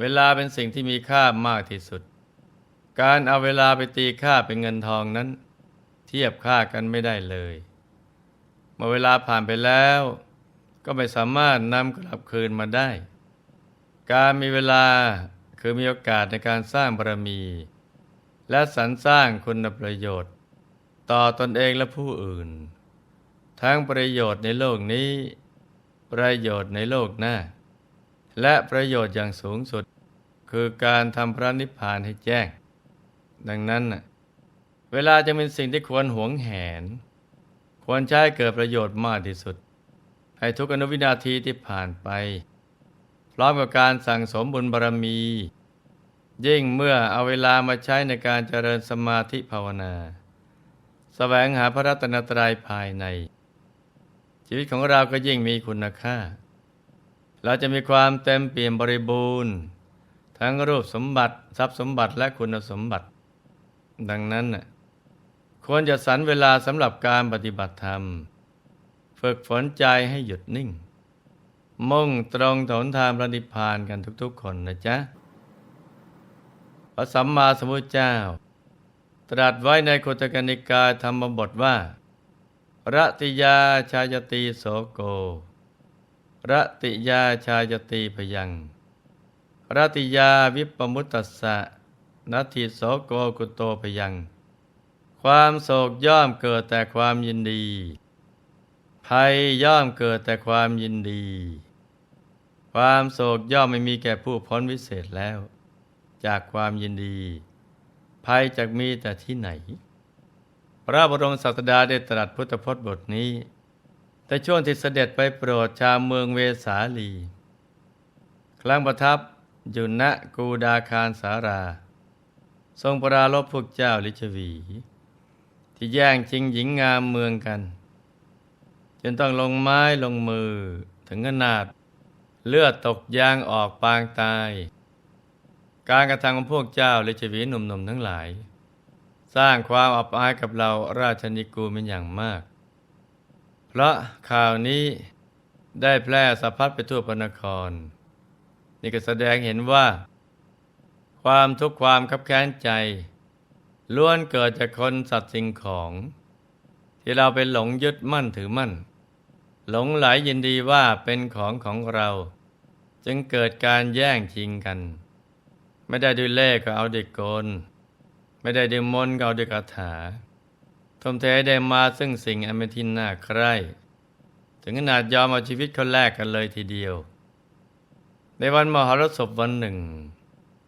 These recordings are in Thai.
เวลาเป็นสิ่งที่มีค่ามากที่สุด การเอาเวลาไปตีค่าเป็นเงินทองนั้น เทียบค่ากันไม่ได้เลย เมื่อเวลาผ่านไปแล้ว ก็ไม่สามารถนำกลับคืนมาได้ การมีเวลาคือมีโอกาสในการสร้างบารมี และสรรสร้างคุณประโยชน์ ต่อตนเองและผู้อื่น ทั้งประโยชน์ในโลกนี้ ประโยชน์ในโลกหน้า และประโยชน์อย่างสูงสุด คือการทำพระนิพพานให้แจ้ง ดังนั้น เวลาจะเป็นสิ่งที่ควรหวงแหน ควรใช้เกิดประโยชน์มากที่สุด ให้ทุกอนุวินาทีที่ผ่านไป พร้อมกับการสั่งสมบุญบารมี ยิ่งเมื่อเอาเวลามาใช้ในการเจริญสมาธิภาวนาสแสวงหาพระรัตนตรัยภายใน ชีวิตของเราก็ยิ่งมีคุณค่า เราจะมีความเต็มเปี่ยมบริบูรณ์ ทั้งรูปสมบัติทรัพย์สมบัติและคุณสมบัติ ดังนั้นน่ะควรจะสรรเวลาสำหรับการปฏิบัติธรรม ฝึกฝนใจให้หยุดนิ่ง มุ่งตรงถนทางพระนิพพานกันทุกๆคนนะจ๊ะพระสัมมาสัมพุทธเจ้า ตรัสไว้ในโคตกนิกายธรรมบทว่า ระติยาชายตีโสโก รติยาชายตีพยังรติยาวิปมุตตสะนัตถิโสโกกุโตพยัง ความโศกย่อมเกิดแต่ความยินดี ภัยย่อมเกิดแต่ความยินดี ความโศกย่อมไม่มีแก่ผู้พ้นวิเศษแล้ว จากความยินดี ภัยจากมีแต่ที่ไหน พระบรมศาสดาได้ตรัสพุทธพจน์บทนี้ แต่ช่วงที่เสด็จไปโปรดชาวเมืองเวสาลี ครั้งประทับอยู่ณกูดาคารสารา ทรงปราลบพวกเจ้าลิชวี ที่แย่งชิงหญิงงามเมืองกัน จนต้องลงไม้ลงมือถึงขนาดเลือดตกยางออกปางตาย การกระทำของพวกเจ้าลิชวีหนุ่มๆทั้งหลาย สร้างความอับอายกับเราราชนิกูเป็นอย่างมาก เพราะข่าวนี้ได้แพร่สะพัดไปทั่วพระนคร นี่ก็แสดงเห็นว่า ความทุกข์ความคับแค้นใจล้วนเกิดจากคนสัตว์สิ่งของ ที่เราไปหลงยึดมั่นถือมั่น หลงไหลยินดีว่าเป็นของของเรา จึงเกิดการแย่งชิงกัน ไม่ได้ด้วยเล่ก็เอาด้วยกล ไม่ได้ด้วยมนก็เอาด้วยคาถา ทมเทได้มาซึ่งสิ่งอันเป็นที่น่าใคร่ ถึงขนาดยอมเอาชีวิตเขาแลกกันเลยทีเดียว ในวันมหรสพวันหนึ่ง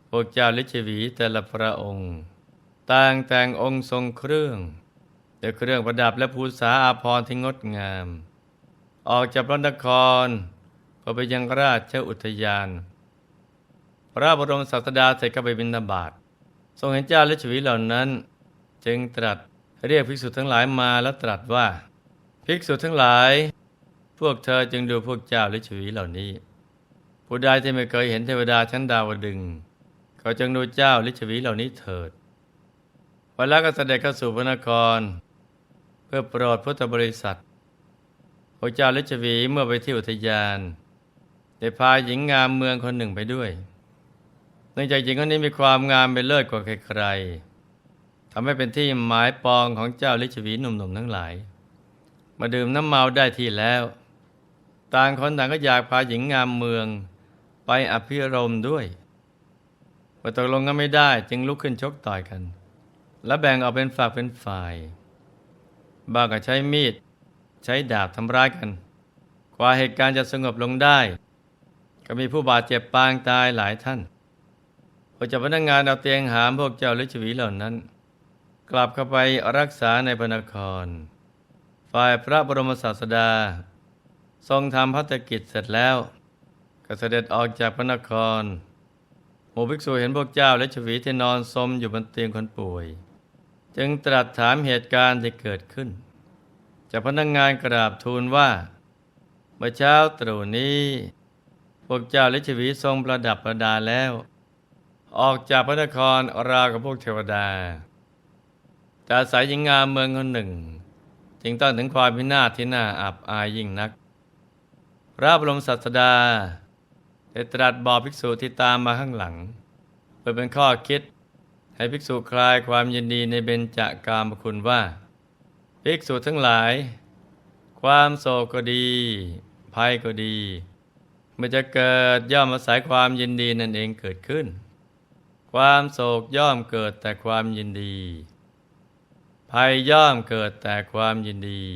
พวกเจ้าลิชวีแต่ละพระองค์ ต่างแต่งองค์ทรงเครื่องด้วยเครื่องประดับและภูษาอาภรณ์ที่งดงาม ออกจากพระนครเพื่อไปยังราชอุทยาน พระบรมศาสดาเสร็จก็ไปบิณฑบาตทรงเห็นเจ้าลิชวีเหล่านั้น จึงตรัส เรียกภิกษุทั้งหลายมาแล้วตรัสว่า ภิกษุทั้งหลาย พวกเธอจึงดูพวกเจ้าลิชวีเหล่านี้ ผู้ใดที่ไม่เคยเห็นเทวดาชั้นดาวดึงก็จงดูเจ้าลิชวีเหล่านี้เถิดวันล้วก็เสด็จเข้าสู่พระนคร เพื่อโปรดพุทธบริษัทพระเจ้าลิชวีเมื่อไปที่อุทยานได้พาหญิงงามเมืองคนหนึ่งไปด้วยเนื่องจากหญิงคนนี้มีความงามเป็นเลิศกว่าใครๆ ทำให้เป็นที่หมายปองของเจ้าลิชวีหนุ่มๆทั้งหลาย มาดื่มน้ำเมาได้ที่แล้ว ต่างคนต่างก็อยากพาหญิงงามเมือง ไปอภิรมด้วยพอตกลงกันไม่ได้จึงลุกขึ้นชกต่อยกัน และแบ่งออกเป็นฝักเป็นฝ่าย บางก็ใช้มีด ใช้ดาบทำร้ายกัน กว่าเหตุการณ์จะสงบลงได้ ก็มีผู้บาดเจ็บปางตายหลายท่านพอจ้าพนักงานเอาเตียงหามพวกเจ้าฤชวีเหล่านั้น กลับเข้าไปรักษาในพระนคร ฝ่ายพระบรมศาสดา ทรงทำพัฒกิจเสร็จแล้วก็เสด็จออกจากพระนครหมู่ภิกษุเห็นพวกเจ้าและชวีที่นอนสมอยู่บนเตียงคนป่วย จึงตรัสถามเหตุการณ์ที่เกิดขึ้นจากพนักงงานกราบทูลว่า เมื่อเช้าตรู่นี้ พวกเจ้าและชวีทรงประดับประดาแล้ว ออกจากพระนครราวกับพวกเทวดา แต่อาศัยหญิงงามเมืองคนหนึ่ง จึงต้องถึงความพินาศที่น่าอับอายยิ่งนัก พระบรมศาสดาได้ตรัสบอกภิกษุที่ตามมาข้างหลังเพื่อเป็นข้อคิดให้ภิกษุคลายความยินดีในเบญจากามคุณว่า ภิกษุทั้งหลาย ความโศกก็ดี ภัยก็ดีมื่อจะเกิดย่อมอาศัยความยินดีนั่นเองเกิดขึ้น ความโศกย่อมเกิดแต่ความยินดี ภัยย่อมเกิดแต่ความยินดี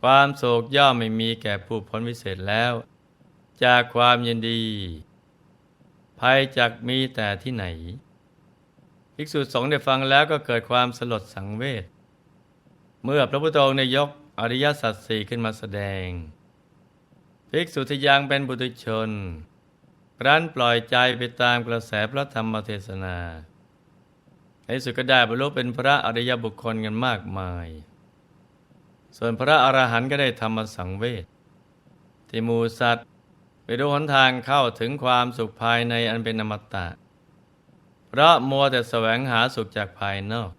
ความโศกย่อมไม่มีแก่ผู้พ้นวิเศษแล้ว จากความยินดี ภัยจักมีแต่ที่ไหนภิกษุสงฆ์ได้ฟังแล้วก็เกิดความสลดสังเวชเมื่อพระพุทธองค์ได้ยกอริยสัจสี่ขึ้นมาแสดง ภิกษุที่ยังเป็นบุตรชนรั้นปล่อยใจไปตามกระแสพระธรรมเทศนา ในสุดก็ได้บรรลุเป็นพระอริยบุคคลกันมากมาย ส่วนพระอรหันต์ก็ได้ธรรมสังเวชที่มูสัตว์ไปดูหนทางเข้าถึงความสุขภายในอันเป็นอมตะ เพราะมัวแต่แสวงหาสุขจากภายนอก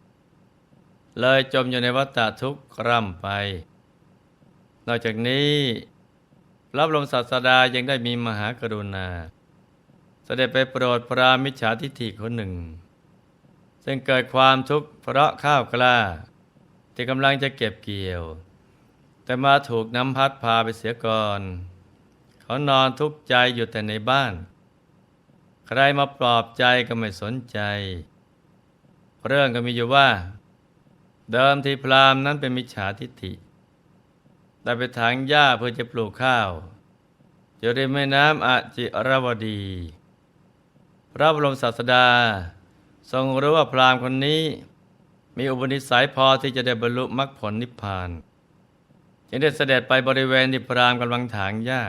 เลยจมอยู่ในวัฏฏะทุกข์ร่ำไป นอกจากนี้ระบรมศาสดายังได้มีมหากรุณา เสด็จไปโปรดพระมิจฉาทิฏฐิคนหนึ่ง ซึ่งเกิดความทุกข์เพราะข้าวกล้า ที่กำลังจะเก็บเกี่ยว แต่มาถูกน้ำพัดพาไปเสียก่อน เขานอนทุกข์ใจอยู่แต่ในบ้าน ใครมาปลอบใจก็ไม่สนใจ เรื่องก็มีอยู่ว่า เดิมทีพราหมณ์นั้นเป็นมิจฉาทิฏฐิได้ไปถางหญ้าเพื่อจะปลูกข้าวอยู่ริมแม่น้ำอจิรวดี พระบรมศาสดา ทรงรู้ว่าพราหมณ์คนนี้ มีอุปนิสัยพอที่จะได้บรรลุมรรคผลนิพพานจึงได้เสด็จไปบริเวณที่พราหมณ์กำลังถางหญ้า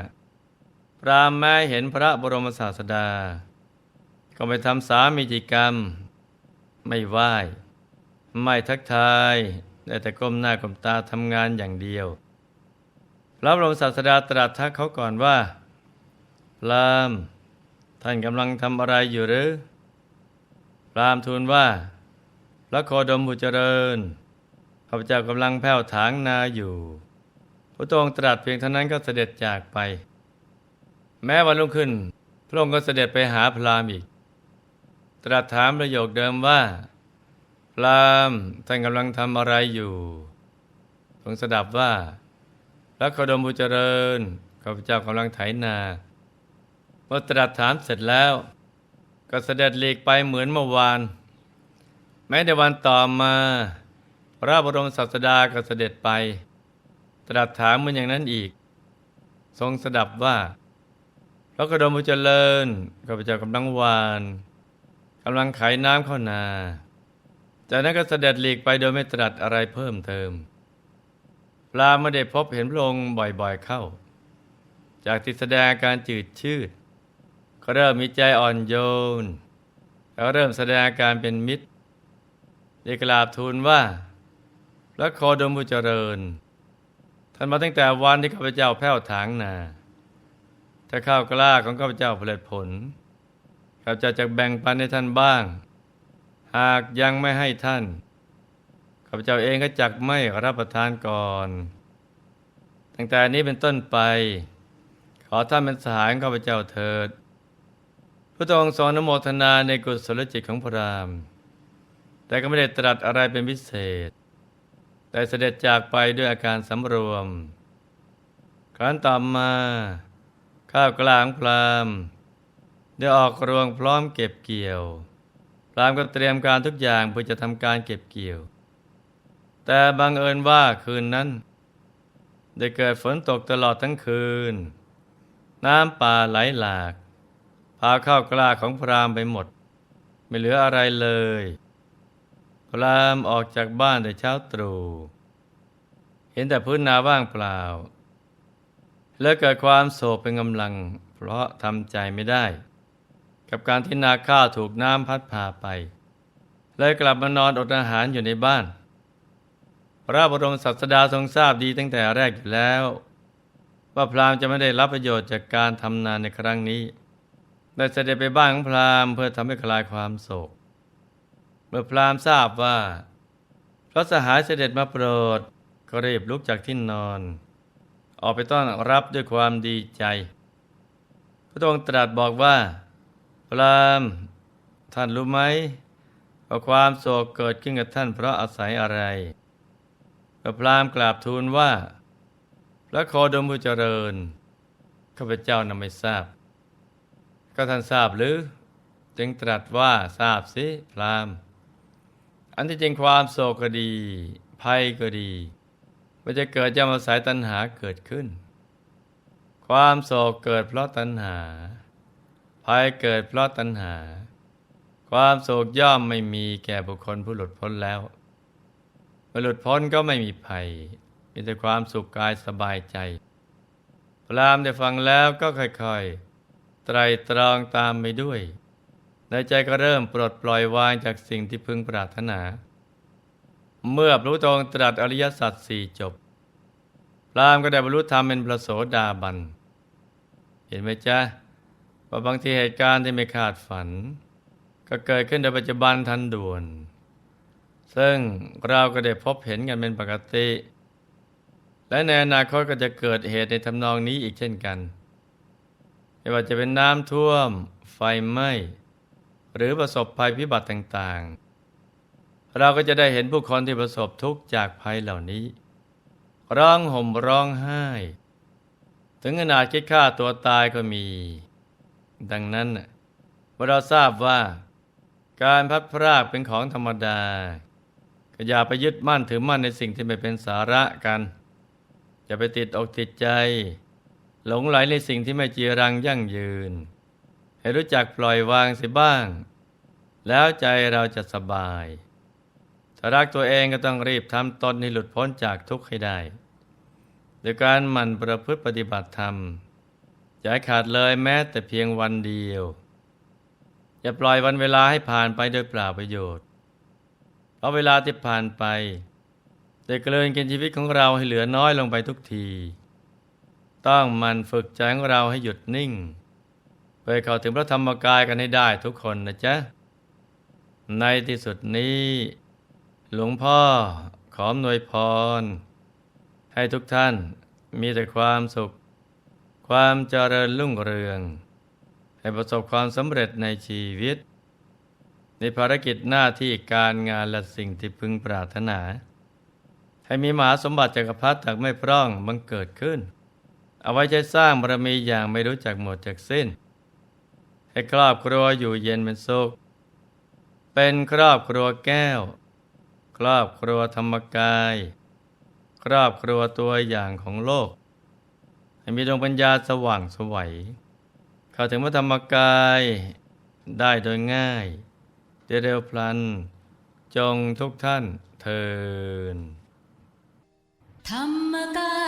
พราหมณ์แม้เห็นพระบรมศาสดา ก็ไปทำสามีจิกรรม ไม่ไหว้ไม่ทักทายได้แต่ก้มหน้าก้มตาทำงานอย่างเดียว พระบรมศาสดาตรัสทักเขาก่อนว่า พราหมณ์ท่านกำลังทำอะไรอยู่หรือ พรามทูลว่า พระโคดมผู้เจริญข้าพเจ้ากำลังแผ่วถางนาอยู่พระองค์ตรัสเพียงเท่านั้นก็เสด็จจากไป แม้วันรุ่งขึ้น พระองค์ก็เสด็จไปหาพรามอีก ตรัสถามประโยคเดิมว่า พรามท่านกำลังทำอะไรอยู่ทรงสดับว่าพระโคดมผู้เจริญข้าพเจ้ากำลังไถนาเมื่อตรัสถามเสร็จแล้ว ก็เสด็จหลีกไปเหมือนเมื่อวาน แม้ในวันต่อมา พระบรมศาสดาก็เสด็จไป ตรัสถามเหมือนอย่างนั้นอีก ทรงสดับว่าพระกระดมผู้เจริญข้าพเจ้ากำลังวานกำลังไขน้ำเข้านา จากนั้นก็เสด็จหลีกไปโดยไม่ตรัสอะไรเพิ่มเติม ปลาไม่ได้พบเห็นพระองค์บ่อยๆเข้า จากที่แสดงอาการจืดชืด ก็เริ่มมีใจอ่อนโยน แล้วเริ่มแสดงอาการเป็นมิตร ได้กราบทูลว่า พระโคดมผู้เจริญ ท่านมาตั้งแต่วันที่ข้าพเจ้าแผ่วถางนา ถ้าข้าวกล้าของข้าพเจ้าผลิตผลข้าพเจ้าจะแบ่งปันให้ท่านบ้าง หากยังไม่ให้ท่านข้าพเจ้าเองก็จักไม่รับประทานก่อน ตั้งแต่นี้เป็นต้นไป ขอท่านเป็นสหายของข้าพเจ้าเถิด ระองค์ทรงอนโมทนาในกุศลจิตของพระราม แต่ก็ไม่ได้ตรัสอะไรเป็นพิเศษ แต่เสด็จจากไปด้วยอาการสำรวม ครั้นต่อมา ข้าวกลางพรามได้ออกรวงพร้อมเก็บเกี่ยว พรามก็เตรียมการทุกอย่างเพื่อจะทำการเก็บเกี่ยว แต่บังเอิญว่าคืนนั้น ได้เกิดฝนตกตลอดทั้งคืน น้ำป่าไหลหลาก พาข้าวกล้าของพรามไปหมด ไม่เหลืออะไรเลย พรามออกจากบ้านแต่เช้าตรู่เห็นแต่พื้นนาว่างเปล่า และเกิดความโศกเป็นกำลัง เพราะทำใจไม่ได้ กับการที่นาข้าวถูกน้ำพัดพาไปเลยกลับมานอนอดอาหารอยู่ในบ้าน พระบรมศาสดาทรงทราบดีตั้งแต่แรกอยู่แล้ว ว่าพราหมณ์จะไม่ได้รับประโยชน์จากการทำนาในครั้งนี้ ได้เสด็จไปบ้านของพราหมณ์เพื่อทำให้คลายความโศก เมื่อพราหมณ์ทราบว่าพระสหายเสด็จมาโปรดก็รีบลุกจากที่นอน ออกไปต้อนรับด้วยความดีใจ พระองค์ตรัสบอกว่า พรามท่านรู้ไหมว่าความโศกเกิดขึ้นกับท่านเพราะอาศัยอะไรพระพรามกราบทูลว่า พระโคดมผู้เจริญข้าพเจ้านำไม่ทราบ ก็ท่านทราบหรือ จึงตรัสว่าทราบสิพรามอันที่จริงความโศกก็ดี ภัยก็ดี มันจะเกิดย่อมอาศัยตัณหาเกิดขึ้น ความโศกเกิดเพราะตัณหา ภัยเกิดเพราะตัณหา ความโศกย่อมไม่มีแก่บุคคลผู้หลุดพ้นแล้วเมื่อหลุดพ้นก็ไม่มีภัย มีแต่ความสุขกายสบายใจ พรามได้ฟังแล้วก็ค่อยๆ ไตรตรองตามไปด้วย ในใจก็เริ่มปลดปล่อยวางจากสิ่งที่พึงปรารถนา เมื่อรรลุตรงตรัสอริยสัจสี่จบพรามก็ได้บรรลุธรรมเป็นพระโสดาบัน เห็นไหมจ๊ะว่าบางทีเหตุการณ์ที่ไม่คาดฝัน ก็เกิดขึ้นในปัจจุบันทันด่วน ซึ่งเราก็ได้พบเห็นกันเป็นปกติ และในอนาคตก็จะเกิดเหตุในทำนองนี้อีกเช่นกัน ไม่ว่าจะเป็นน้ำท่วม ไฟไหม้หรือประสบภัยพิบัติต่างๆ เราก็จะได้เห็นผู้คนที่ประสบทุกข์จากภัยเหล่านี้ ร้องห่มร้องไห้ ถึงขนาดคิดฆ่าตัวตายก็มี ดังนั้นเมื่อเราทราบว่า การพัดพรากเป็นของธรรมดาก็อย่าไปยึดมั่นถือมั่นในสิ่งที่ไม่เป็นสาระกัน อย่าไปติดอกติดใจ หลงไหลในสิ่งที่ไม่จีรังยั่งยืน ให้รู้จักปล่อยวางเสียบ้าง แล้วใจเราจะสบาย ถ้ารักตัวเองก็ต้องรีบทำตนให้หลุดพ้นจากทุกข์ให้ได้ โดยการหมั่นประพฤติปฏิบัติธรรมอย่าขาดเลยแม้แต่เพียงวันเดียว อย่าปล่อยวันเวลาให้ผ่านไปโดยเปล่าประโยชน์ เพราะเวลาที่ผ่านไปได้เกลืนกินชีวิตของเราให้เหลือน้อยลงไปทุกที ต้องมันฝึกใจของเราให้หยุดนิ่งเพื่อเข้าถึงพระธรรมกายกันให้ได้ทุกคนนะจ๊ะ ในที่สุดนี้ หลวงพ่อขออำนวยพร ให้ทุกท่านมีแต่ความสุข ความเจริญรุ่งเรือง ให้ประสบความสำเร็จในชีวิต ในภารกิจหน้าที่การงานและสิ่งที่พึงปรารถนา ให้มีมหาสมบัติจักรพรรดิจากไม่พร่องบังเกิดขึ้น เอาไว้ใช้สร้างบารมีอย่างไม่รู้จักหมดจากสิ้น ให้ครอบครัวอยู่เย็นเป็นสุข เป็นครอบครัวแก้ว ครอบครัวธรรมกาย ครอบครัวตัวอย่างของโลก ให้มีดวงปัญญาสว่างสวัย เข้าถึงพระธรรมกายได้โดยง่ายได้เร็วพลัน จงทุกท่านเทินธรรมกาย